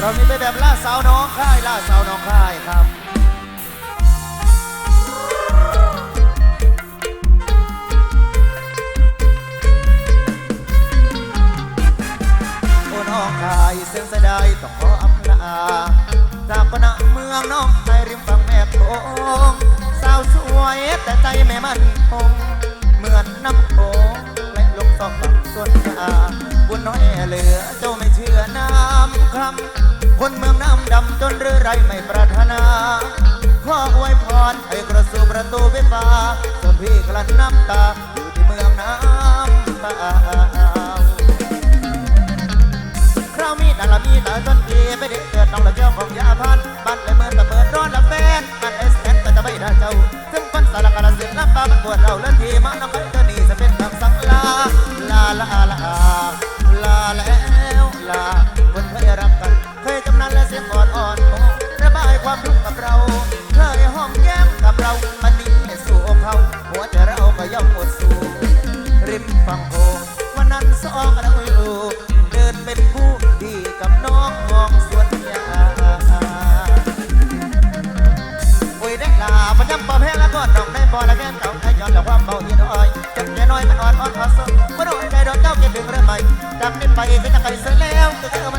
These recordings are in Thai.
เรามีไปแบบล่าสาวน้องค่ายล่าสาวน้องค่ายครับโอ้น้องคายเสียงเสดายต้องขออำลาจากปนะเมืองน้องไทยริมฝั่งแม่โขงสาวสวยแต่ใจไม่มั่นคงเหมือนน้ำโขงไหลลงสองฝั่งส่วนยาบุญน้อยเหลือเจ้าไม่เชื่อน้ำคำ คนเมืองน้ำดำจนเรือไรไม่ปรารถนา ขออวยพรให้กระสูประตูไฟฟ้าส่วนพี่กลั้นน้ำตา อยู่ที่เมืองน้ำตาคราวมีดาละมีตาต้นปีไปเด็กเกิดน้องละเจ้าของยาพันบ้านเลยเมื่อตะเปิดร้อนละแฟนอันเอสเอ็นก็จะไม่ได้เจ้า ซึ่งคนสารกาลสินลำปามันปวดเราเลื่อนทีมาน้องไปเธอนี่จะเป็นคำสั่งลาลาลาลาลาแล้วลาคนเคยรัก ยงอ่อนอ่อนโอ้ระบายความทุกข์กับเราเคยห้องแย้มกับเรามันนี้สู่เขาหัวใจเราก็ย่อมหมดสู่ริมฝั่งโขงวันนั้นสองเราอยู่เดินเป็นคู่ดีกับน้องมองสวนยาโอ้ยได้ลาประจำปอแพ้แล้วก็ดอกได้บอละแก้มเก่าไอ้ย้อนแล้วความเบาอีน้อยจังแค่น้อยมันอ่อนอ่อนพอสมเมื่อโดนใจโดนเจ้าเก็บดึงเรื่องใหม่จากนี้ไปก็จะไปเสียแล้วก็จอ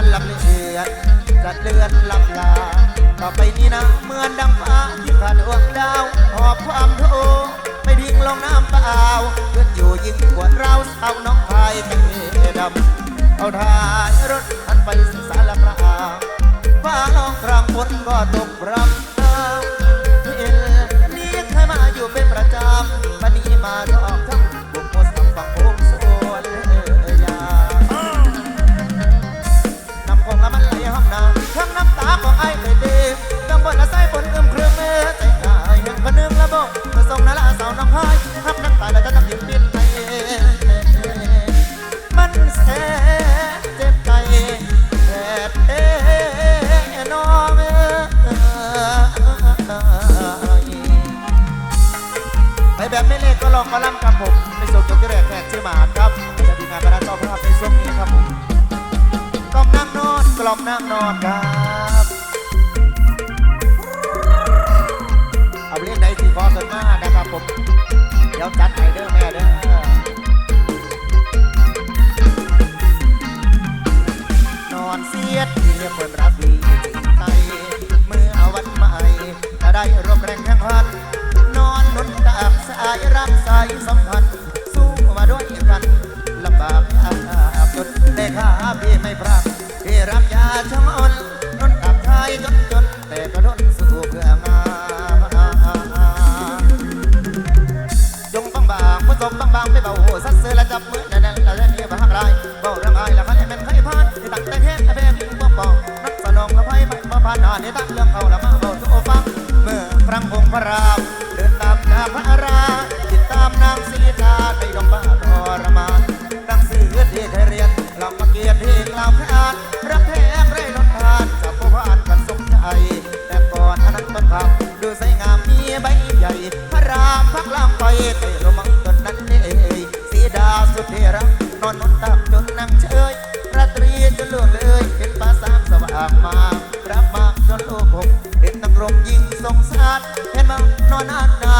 พันลำเลียดจะเลือนลำลา ต่อไปนี้นะเหมือน จึงบ่ปองนักสนองละไพ่ไม่มาผ่านหน้าในตั้งเรื่องเขาละมาเบาสู้ฟังเมื่อครั้งองค์พระรามเดินตามนางพระราติดตามนางสิริธาในดงบ้าทรมานตั้งสื่อที่ไทยเรียนลำมาเกียรติเพลงลาวพานรักแท้ไรนนทานกับผู้ผ่านกันสมใจแต่ก่อนอนันต้นคำดูใสงามมีใบใหญ่พระรามพักลามไปไต่รมังต้นนั้นเอ่ยสีดาสุดที่รักนอนนอนตักจนนั่งเฉ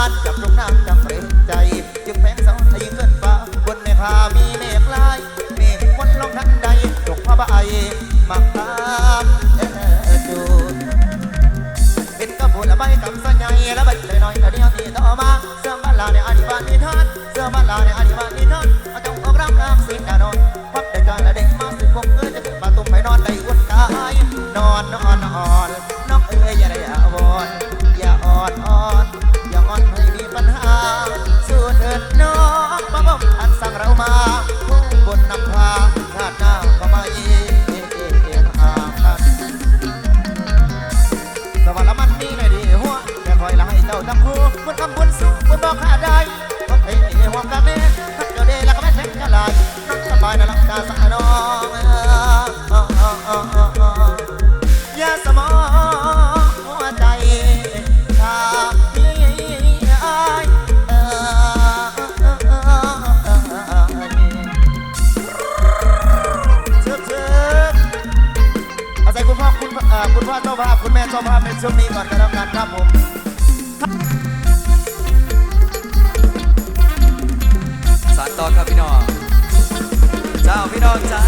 านกับตรงน้น ช่วงนี้ก่อนกันแล้วกันครับผมสานต่อครับพี่น้อง เจ้าพี่น้องเจ้า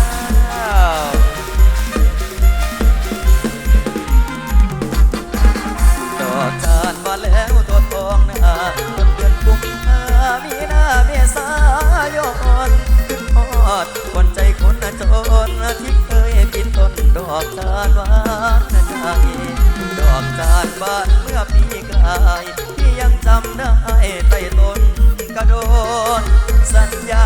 ดอกจานมาแล้วตัวทองนาต้นเดือนกุมภามีนาเมษายนขึ้นฮอดคนใจคนจนที่เคยกินต้นดอกจานวานใจ ดอกจานบานเมื่อปีกลายที่ยังจำได้ใต้ต้นกระโดน สัญญา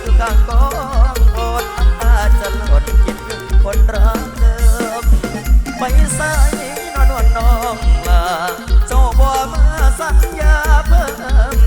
คือข้างกองโอนอาจจะหล่นกินคนรักเดิมไปใส่นอนวนน้องลาเจ้าบ่มาสัญญาเพิ่ม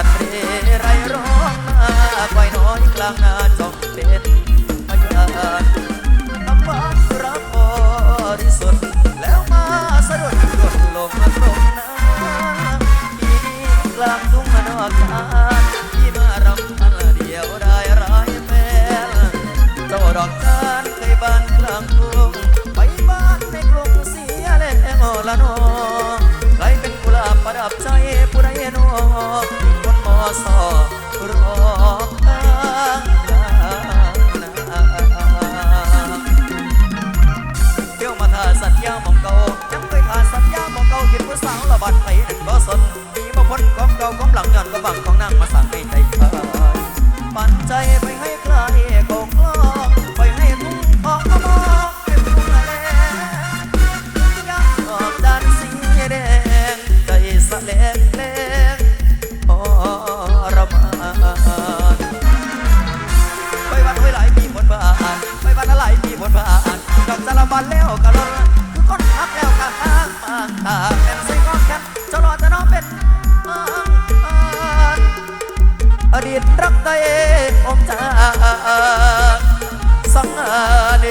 จักรจันทร์เรไรร้องมาไว้น้อยกลางนาจอมเป็นพยานคำว่ารักบริสุทธิ์แล้วมาสะดุดหยดลงมาตรงนั้นที่กลางทุ่งนอกกานที่มารำพันเดียวได้ร้ายแฟนเจ้าดอกจานเคยบานกลางทุ่งไปบ้านในกรุงเสียแล้วละน้องใครเป็นกุหลาบประดับใจ คนมอ สารบันแล้วกะลอนคือคนฮักแล้วกะฮักมากตาเป็นใส่ก้อนกันจะรอจะน้องเป็นมานอดีตรักตัวเองอมจากสังหาเด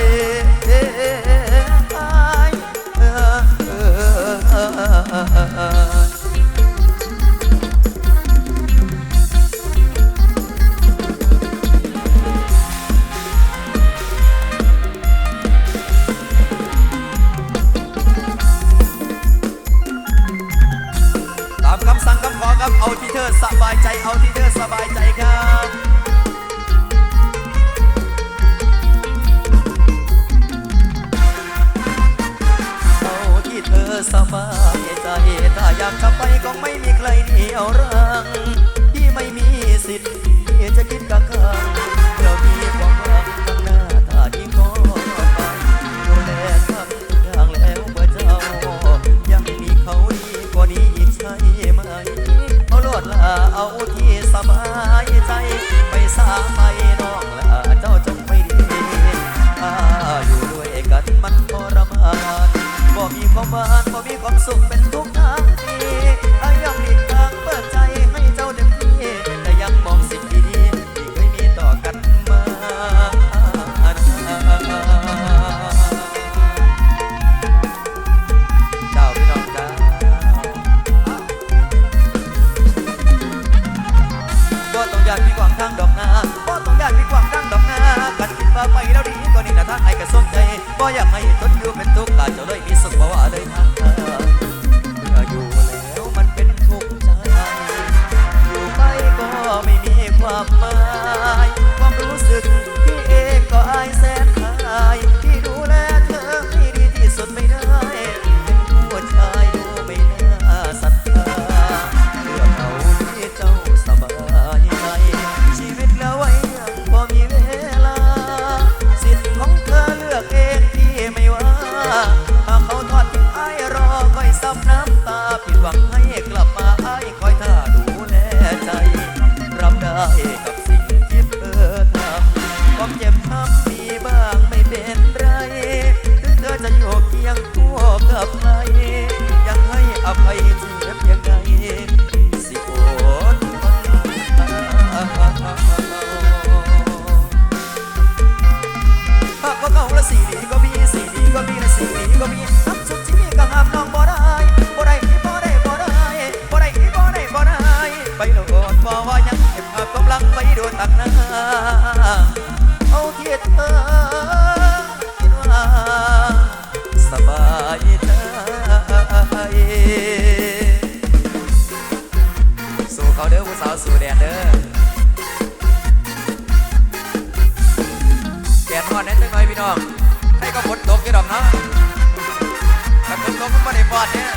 เอาที่เธอสบายใจ เอาที่เธอสบายใจครับเอาที่เธอสบายใจถ้าอยากจะไปก็ไม่มีใครเหนียวรังที่ไม่มีสิทธิ์ ไม่น้องละเจ้าจงไม่ดีถ้าอยู่ด้วยกันมันทรมานบ่มีความหวานบ่มีความสุขเป็นทุ ไปแล้วดีก็นี่นะทางไอ้กระสมใจบ่อยากให้ทน สู่เขาเด้อผู้สาสู่แดดเด้อแดดร้อนแน่หน่อยพี่น้องให้ก็ฝนตกกี่ดอกเนาะถ้าฝนตกมันไม่ได้ปอดเนี่ย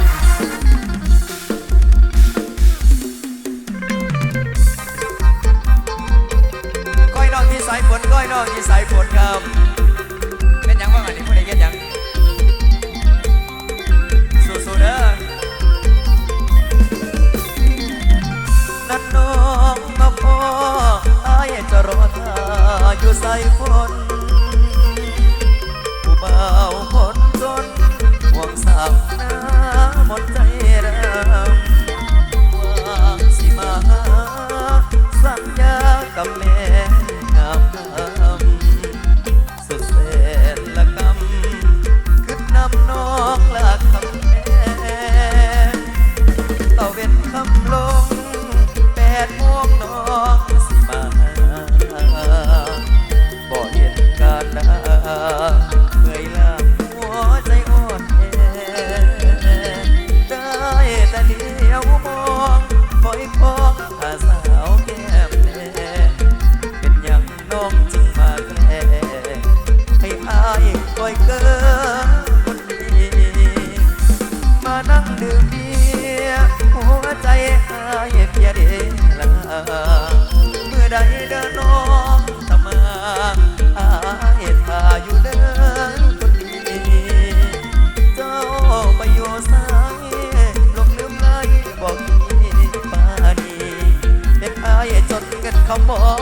น้องยิ่ใส่คนครับ วยเกินคนดีมานั่งดื่มเบียร์หัวใจหายเพียเดลาเมื่อใดเดินน้องตะมาหายพาอยู่เดินคนดีเจ้าไปโยสายลงลืมเลบอกพี่ปานีเป็นอายจนกินเขาบอก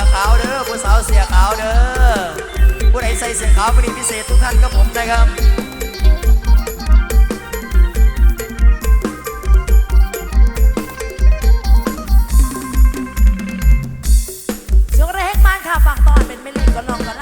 อขาวเด้อผู้สาวเสียขาวเด้อผู้ใดใส่เสียขาวเป็นพิเศษทุกท่านครับผมนะครับยกเรกบ้านค่ะปากตอนเป็นไม่ลีมก็ลองกัน